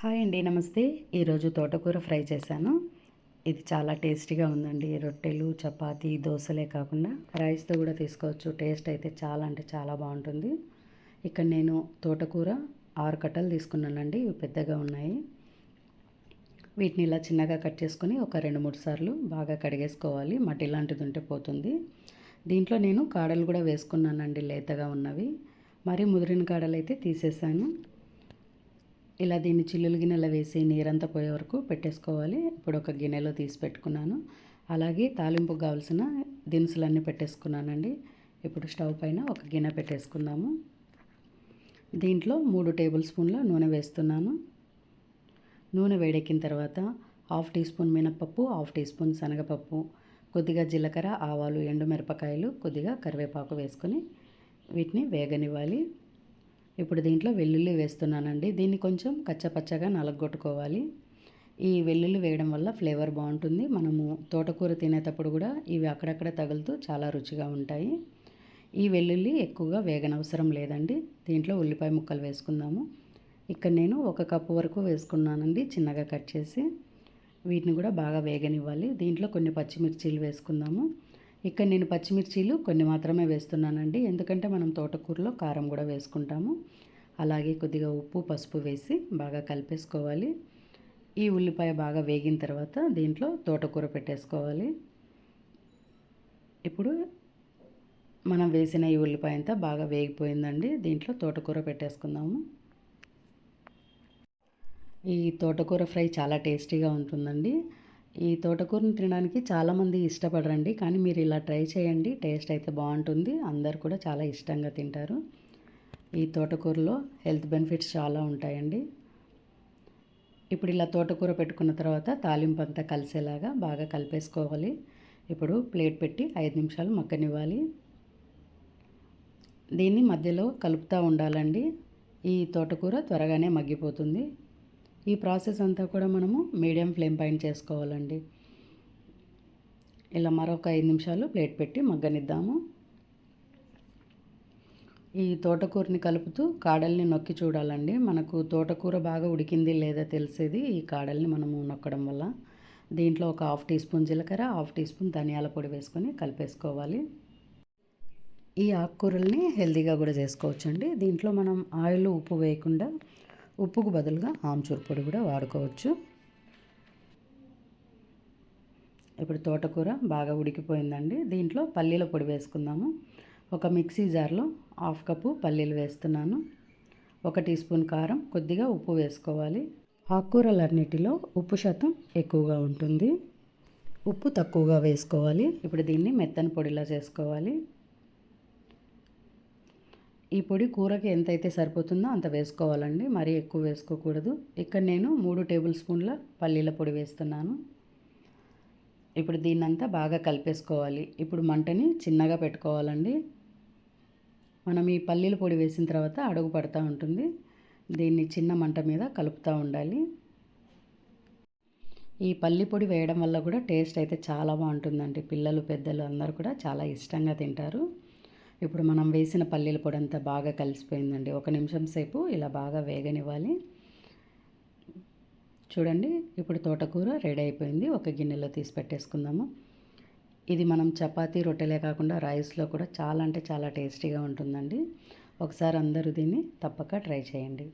Hi అండి నమస్తే. ఈరోజు తోటకూర ఫ్రై చేశాను. ఇది చాలా టేస్టీగా ఉందండి. రొట్టెలు చపాతీ దోశలే కాకుండా రైస్తో కూడా తీసుకోవచ్చు. టేస్ట్ అయితే చాలా అంటే చాలా బాగుంటుంది. ఇక్కడ నేను తోటకూర ఆరు కట్టలు తీసుకున్నానండి. ఇవి పెద్దగా ఉన్నాయి. వీటిని ఇలా చిన్నగా కట్ చేసుకొని ఒక రెండు మూడు సార్లు బాగా కడిగేసుకోవాలి. మట్టి లాంటిది ఉంటే పోతుంది. దీంట్లో నేను కాడలు కూడా వేసుకున్నానండి లేతగా ఉన్నవి. మరి ముదిరిన కాడలు అయితే తీసేసాను. ఇలా దీన్ని చిల్లులు గిన్నెలో వేసి నీరంతా పోయే వరకు పెట్టేసుకోవాలి. ఇప్పుడు ఒక గిన్నెలో తీసి పెట్టుకున్నాను. అలాగే తాలింపుకు కావాల్సిన దినుసులన్నీ పెట్టేసుకున్నానండి. ఇప్పుడు స్టవ్ పైన ఒక గిన్నె పెట్టేసుకుందాము. దీంట్లో మూడు టేబుల్ స్పూన్ల నూనె వేస్తున్నాను. నూనె వేడెక్కిన తర్వాత హాఫ్ టీ స్పూన్ మినపప్పు హాఫ్ టీ స్పూన్ శనగపప్పు కొద్దిగా జీలకర్ర ఆవాలు ఎండుమిరపకాయలు కొద్దిగా కరివేపాకు వేసుకొని వీటిని వేగనివ్వాలి. ఇప్పుడు దీంట్లో వెల్లుల్లి వేస్తున్నానండి. దీన్ని కొంచెం కచ్చపచ్చగా నలగొట్టుకోవాలి. ఈ వెల్లుల్లి వేయడం వల్ల ఫ్లేవర్ బాగుంటుంది. మనము తోటకూర తినేటప్పుడు కూడా ఇవి అక్కడక్కడ తగులుతూ చాలా రుచిగా ఉంటాయి. ఈ వెల్లుల్లి ఎక్కువగా వేగనవసరం లేదండి. దీంట్లో ఉల్లిపాయ ముక్కలు వేసుకుందాము. ఇక్కడ నేను ఒక కప్పు వరకు వేసుకున్నానండి చిన్నగా కట్ చేసి. వీటిని కూడా బాగా వేగనివ్వాలి. దీంట్లో కొన్ని పచ్చిమిర్చీలు వేసుకుందాము. ఇక్కడ నేను పచ్చిమిర్చీలు కొన్ని మాత్రమే వేస్తున్నానండి. ఎందుకంటే మనం తోటకూరలో కారం కూడా వేసుకుంటాము. అలాగే కొద్దిగా ఉప్పు పసుపు వేసి బాగా కలిపేసుకోవాలి. ఈ ఉల్లిపాయ బాగా వేగిన తర్వాత దీంట్లో తోటకూర పెట్టేసుకోవాలి. ఇప్పుడు మనం వేసిన ఈ ఉల్లిపాయ అంతా బాగా వేగిపోయిందండి. దీంట్లో తోటకూర పెట్టేసుకుందాము. ఈ తోటకూర ఫ్రై చాలా టేస్టీగా ఉంటుందండి. ఈ తోటకూరని తినడానికి చాలామంది ఇష్టపడరండి కానీ మీరు ఇలా ట్రై చేయండి టేస్ట్ అయితే బాగుంటుంది అందరు కూడా చాలా ఇష్టంగా తింటారు. ఈ తోటకూరలో హెల్త్ బెనిఫిట్స్ చాలా ఉంటాయండి. ఇప్పుడు ఇలా తోటకూర పెట్టుకున్న తర్వాత తాలింపు అంతా కలిసేలాగా బాగా కలిపేసుకోవాలి. ఇప్పుడు ప్లేట్ పెట్టి ఐదు నిమిషాలు మక్కనివ్వాలి దీన్ని మధ్యలో కలుపుతూ ఉండాలండి. ఈ తోటకూర త్వరగానే మగ్గిపోతుంది. ఈ ప్రాసెస్ అంతా కూడా మనము మీడియం ఫ్లేమ్ పైన చేసుకోవాలండి. ఇలా మరొక ఐదు నిమిషాలు ప్లేట్ పెట్టి మగ్గనిద్దాము. ఈ తోటకూరని కలుపుతూ కాడల్ని నొక్కి చూడాలండి. మనకు తోటకూర బాగా ఉడికింది లేదా తెలిసేది ఈ కాడల్ని మనము నొక్కడం వల్ల. దీంట్లో ఒక హాఫ్ టీ స్పూన్ జీలకర్ర హాఫ్ టీ స్పూన్ ధనియాల పొడి వేసుకొని కలిపేసుకోవాలి. ఈ ఆకుకూరల్ని హెల్తీగా కూడా చేసుకోవచ్చండి. దీంట్లో మనం ఆయిల్ ఉప్పు వేయకుండా ఉప్పుకు బదులుగా ఆమ్చూర్ పొడి కూడా వాడుకోవచ్చు. ఇప్పుడు తోటకూర బాగా ఉడికిపోయిందండి. దీంట్లో పల్లీల పొడి వేసుకుందాము. ఒక మిక్సీ జార్లో హాఫ్ కప్పు పల్లీలు వేస్తున్నాను. ఒక టీ స్పూన్ కారం కొద్దిగా ఉప్పు వేసుకోవాలి. ఆకుకూరలన్నిటిలో ఉప్పు శాతం ఎక్కువగా ఉంటుంది. ఉప్పు తక్కువగా వేసుకోవాలి. ఇప్పుడు దీన్ని మెత్తని పొడిలా చేసుకోవాలి. ఈ పొడి కూరకి ఎంతైతే సరిపోతుందో అంత వేసుకోవాలండి. మరీ ఎక్కువ వేసుకోకూడదు. ఇక్కడ నేను మూడు టేబుల్ స్పూన్ల పల్లీల పొడి వేస్తున్నాను. ఇప్పుడు దీన్నంతా బాగా కలిపేసుకోవాలి. ఇప్పుడు మంటని చిన్నగా పెట్టుకోవాలండి. మనం ఈ పల్లీల పొడి వేసిన తర్వాత అడుగు పడుతూ ఉంటుంది. దీన్ని చిన్న మంట మీద కలుపుతూ ఉండాలి. ఈ పల్లి పొడి వేయడం వల్ల కూడా టేస్ట్ అయితే చాలా బాగుంటుందండి. పిల్లలు పెద్దలు అందరూ కూడా చాలా ఇష్టంగా తింటారు. ఇప్పుడు మనం వేసిన పల్లీల పొడి అంతా బాగా కలిసిపోయిందండి. ఒక నిమిషం సేపు ఇలా బాగా వేగనివ్వాలి. చూడండి ఇప్పుడు తోటకూర రెడీ అయిపోయింది. ఒక గిన్నెలో తీసి పెట్టేసుకుందాము. ఇది మనం చపాతీ రొట్టెలే కాకుండా రైస్లో కూడా చాలా అంటే చాలా టేస్టీగా ఉంటుందండి. ఒకసారి అందరూ దీన్ని తప్పక ట్రై చేయండి.